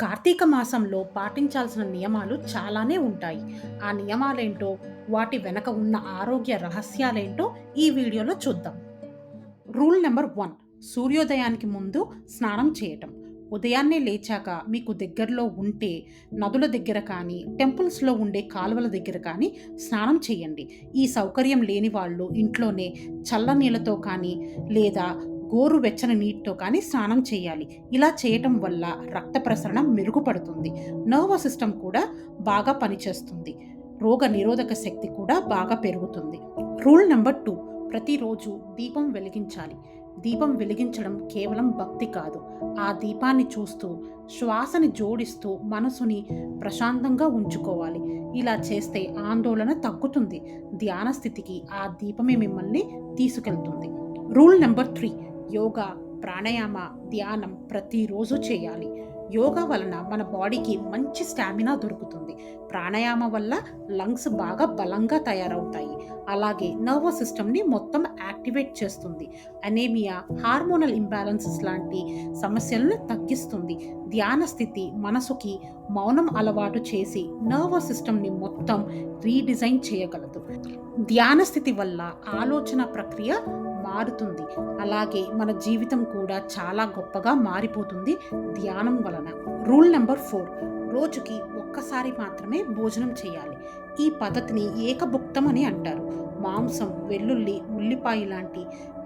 కార్తీక మాసంలో పాటించాల్సిన నియమాలు చాలానే ఉంటాయి. ఆ నియమాలేంటో వాటి వెనక ఉన్న ఆరోగ్య రహస్యాలేంటో ఈ వీడియోలో చూద్దాం. రూల్ నెంబర్ వన్ సూర్యోదయానికి ముందు స్నానం చేయటం. ఉదయాన్నే లేచాక మీకు దగ్గరలో ఉంటే నదుల దగ్గర కానీ టెంపుల్స్లో ఉండే కాలువల దగ్గర కానీ స్నానం చేయండి. ఈ సౌకర్యం లేని వాళ్ళు ఇంట్లోనే చల్ల నీళ్ళతో కానీ లేదా గోరు వెచ్చని నీటితో కానీ స్నానం చేయాలి. ఇలా చేయటం వల్ల రక్త ప్రసరణ మెరుగుపడుతుంది. నర్వస్ సిస్టమ్ కూడా బాగా పనిచేస్తుంది. రోగ నిరోధక శక్తి కూడా బాగా పెరుగుతుంది. రూల్ నెంబర్ టూ ప్రతిరోజు దీపం వెలిగించాలి. దీపం వెలిగించడం కేవలం భక్తి కాదు. ఆ దీపాన్ని చూస్తూ శ్వాసని జోడిస్తూ మనసుని ప్రశాంతంగా ఉంచుకోవాలి. ఇలా చేస్తే ఆందోళన తగ్గుతుంది. ధ్యాన స్థితికి ఆ దీపమే మిమ్మల్ని తీసుకెళ్తుంది. Rule number three yoga pranayama ధ్యానం ప్రతిరోజు చేయాలి. యోగా వలన మన బాడీకి మంచి స్టామినా దొరుకుతుంది. ప్రాణాయామ వల్ల లంగ్స్ బాగా బలంగా తయారవుతాయి. అలాగే నర్వస్ సిస్టమ్ని మొత్తం యాక్టివేట్ చేస్తుంది. అనేమియా హార్మోనల్ ఇంబ్యాలెన్సెస్ లాంటి సమస్యలను తగ్గిస్తుంది. ధ్యాన స్థితి మనసుకి మౌనం అలవాటు చేసి నర్వస్ సిస్టమ్ని మొత్తం రీడిజైన్ చేయగలదు. ధ్యాన స్థితి వల్ల ఆలోచన ప్రక్రియ మారుతుంది. అలాగే మన జీవితం కూడా చాలా గొప్పగా మారిపోతుంది ధ్యానం వలన. రూల్ నెంబర్ ఫోర్ రోజుకి ఒక్కసారి మాత్రమే భోజనం చేయాలి. ఈ పద్ధతిని ఏకభుక్తం అని అంటారు. మాంసం వెల్లుల్లి ఉల్లిపాయ లాంటి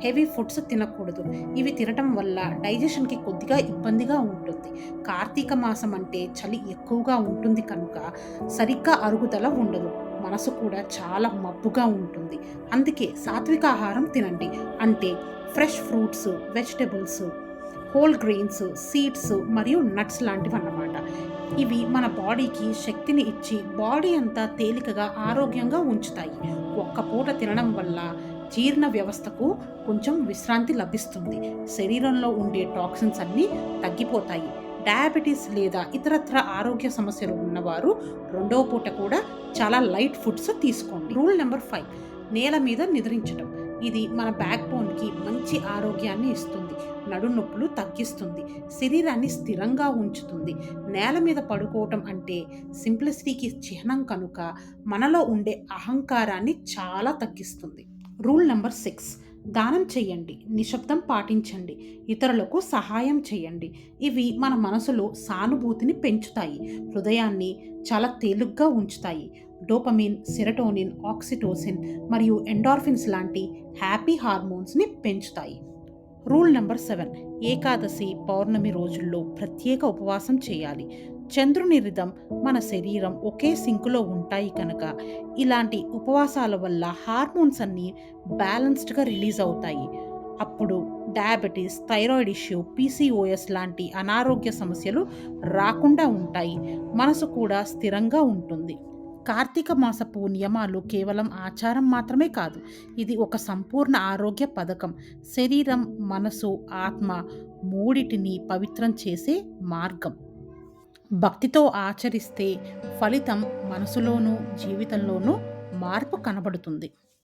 హెవీ ఫుడ్స్ తినకూడదు. ఇవి తినటం వల్ల డైజెషన్కి కొద్దిగా ఇబ్బందిగా ఉంటుంది. కార్తీక మాసం అంటే చలి ఎక్కువగా ఉంటుంది కనుక సరిగ్గా అరుగుదల ఉండదు. మనసు కూడా చాలా మబ్బుగా ఉంటుంది. అందుకే సాత్విక ఆహారం తినండి. అంటే fresh fruits vegetables whole grains seeds మరియు నట్స్ లాంటివి అన్నమాట ఇవి మన బాడీకి శక్తిని ఇచ్చి బాడీ అంతా తేలికగా ఆరోగ్యంగా ఉంచుతాయి. ఒక్క పూట తినడం వల్ల జీర్ణ వ్యవస్థకు కొంచెం విశ్రాంతి లభిస్తుంది. శరీరంలో ఉండే టాక్సిన్స్ అన్నీ తగ్గిపోతాయి. డయాబెటీస్ లేదా ఇతరత్ర ఆరోగ్య సమస్యలు ఉన్నవారు రెండవ పూట కూడా చాలా లైట్ ఫుడ్స్ తీసుకోండి. రూల్ నెంబర్ ఫైవ్ నేల మీద నిద్రించడం ఇది మన బ్యాక్ బోన్కి మంచి ఆరోగ్యాన్ని ఇస్తుంది. నడునొప్పులు తగ్గిస్తుంది. శరీరాన్ని స్థిరంగా ఉంచుతుంది. నేల మీద పడుకోవటం అంటే సింప్లిసిటీకి చిహ్నం కనుక మనలో ఉండే అహంకారాన్ని చాలా తగ్గిస్తుంది. Rule number six. దానం చేయండి నిశ్శబ్దం పాటించండి ఇతరులకు సహాయం చేయండి. ఇవి మన మనసులో సానుభూతిని పెంచుతాయి హృదయాన్ని చాలా తేలిగ్గా ఉంచుతాయి. డోపమిన్ సెరటోనిన్ ఆక్సిటోసిన్ మరియు ఎండార్ఫిన్స్ లాంటి హ్యాపీ హార్మోన్స్ని పెంచుతాయి. Rule number seven. Ekadashi Pournami రోజుల్లో ప్రత్యేక ఉపవాసం చేయాలి. చంద్రుని రిధం మన శరీరం ఒకే సింకులో ఉంటాయి కనుక ఇలాంటి ఉపవాసాల వల్ల హార్మోన్స్ అన్నీ బ్యాలెన్స్డ్గా రిలీజ్ అవుతాయి. అప్పుడు డయాబెటీస్ థైరాయిడ్ ఇష్యూ పీసీఓఎస్ లాంటి అనారోగ్య సమస్యలు రాకుండా ఉంటాయి. మనసు కూడా స్థిరంగా ఉంటుంది. కార్తీక మాసపు నియమాలు కేవలం ఆచారం మాత్రమే కాదు ఇది ఒక సంపూర్ణ ఆరోగ్య పథకం. శరీరం మనసు ఆత్మ మూడిటిని పవిత్రం చేసే మార్గం. భక్తితో ఆచరిస్తే ఫలితం మనసులోనూ జీవితంలోనూ మార్పు కనబడుతుంది.